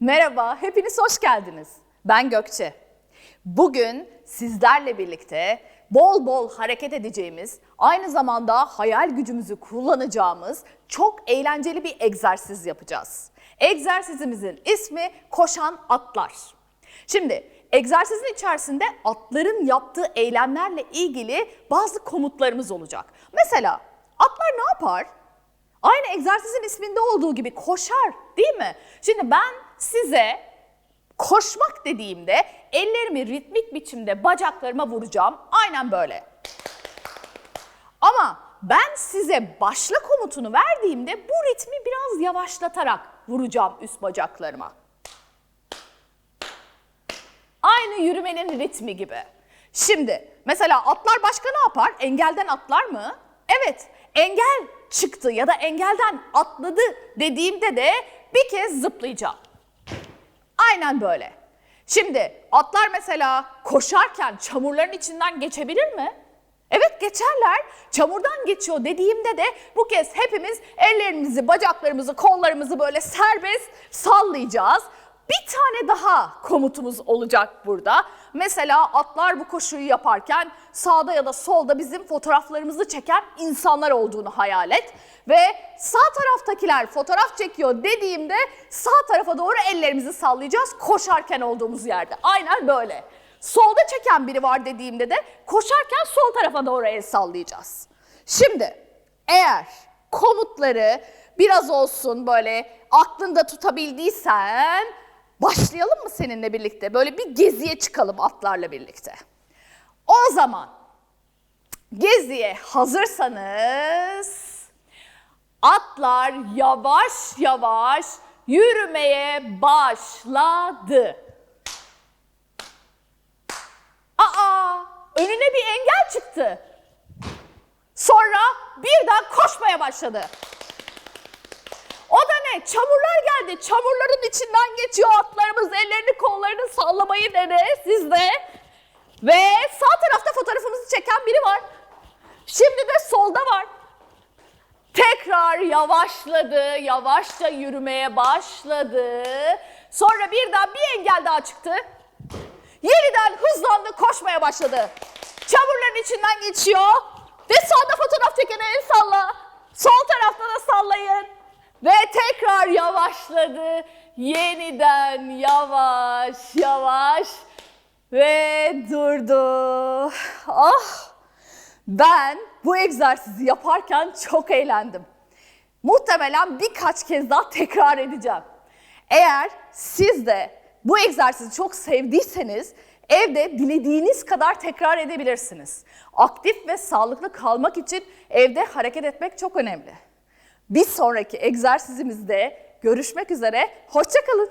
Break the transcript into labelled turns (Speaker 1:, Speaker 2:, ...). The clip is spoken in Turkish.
Speaker 1: Merhaba, hepiniz hoş geldiniz. Ben Gökçe. Bugün sizlerle birlikte bol bol hareket edeceğimiz, aynı zamanda hayal gücümüzü kullanacağımız çok eğlenceli bir egzersiz yapacağız. Egzersizimizin ismi koşan atlar. Şimdi egzersizin içerisinde atların yaptığı eylemlerle ilgili bazı komutlarımız olacak. Mesela atlar ne yapar? Aynı egzersizin isminde olduğu gibi koşar değil mi? Şimdi ben size koşmak dediğimde ellerimi ritmik biçimde bacaklarıma vuracağım. Aynen böyle. Ama ben size başla komutunu verdiğimde bu ritmi biraz yavaşlatarak vuracağım üst bacaklarıma. Aynı yürümenin ritmi gibi. Şimdi mesela atlar başka ne yapar? Engelden atlar mı? Evet, engel çıktı ya da engelden atladı dediğimde de bir kez zıplayacağım. Aynen böyle. Şimdi atlar mesela koşarken çamurların içinden geçebilir mi? Evet geçerler. Çamurdan geçiyor dediğimde de bu kez hepimiz ellerimizi, bacaklarımızı, kollarımızı böyle serbest sallayacağız. Bir tane daha komutumuz olacak burada. Mesela atlar bu koşuyu yaparken sağda ya da solda bizim fotoğraflarımızı çeken insanlar olduğunu hayal et. Ve sağ taraftakiler fotoğraf çekiyor dediğimde sağ tarafa doğru ellerimizi sallayacağız koşarken olduğumuz yerde. Aynen böyle. Solda çeken biri var dediğimde de koşarken sol tarafa doğru el sallayacağız. Şimdi eğer komutları biraz olsun böyle aklında tutabildiysen başlayalım mı seninle birlikte? Böyle bir geziye çıkalım atlarla birlikte. O zaman geziye hazırsanız atlar yavaş yavaş yürümeye başladı. Aa, önüne bir engel çıktı. Sonra birden koşmaya başladı. Çamurlar geldi. Çamurların içinden geçiyor atlarımız. Ellerini kollarını sallamayı dene siz de. Ve sağ tarafta fotoğrafımızı çeken biri var. Şimdi de solda var. Tekrar yavaşladı, yavaşça yürümeye başladı. Sonra birden bir engel daha çıktı. Yeniden hızlandı, koşmaya başladı. Çamurların içinden geçiyor. Ve sağda fotoğraf çekene el salla. Sol tarafta da sallayın. Ve tekrar yavaşladı. Yeniden yavaş yavaş ve durdu. Ah! Ben bu egzersizi yaparken çok eğlendim. Muhtemelen birkaç kez daha tekrar edeceğim. Eğer siz de bu egzersizi çok sevdiyseniz evde dilediğiniz kadar tekrar edebilirsiniz. Aktif ve sağlıklı kalmak için evde hareket etmek çok önemli. Bir sonraki egzersizimizde görüşmek üzere, hoşçakalın.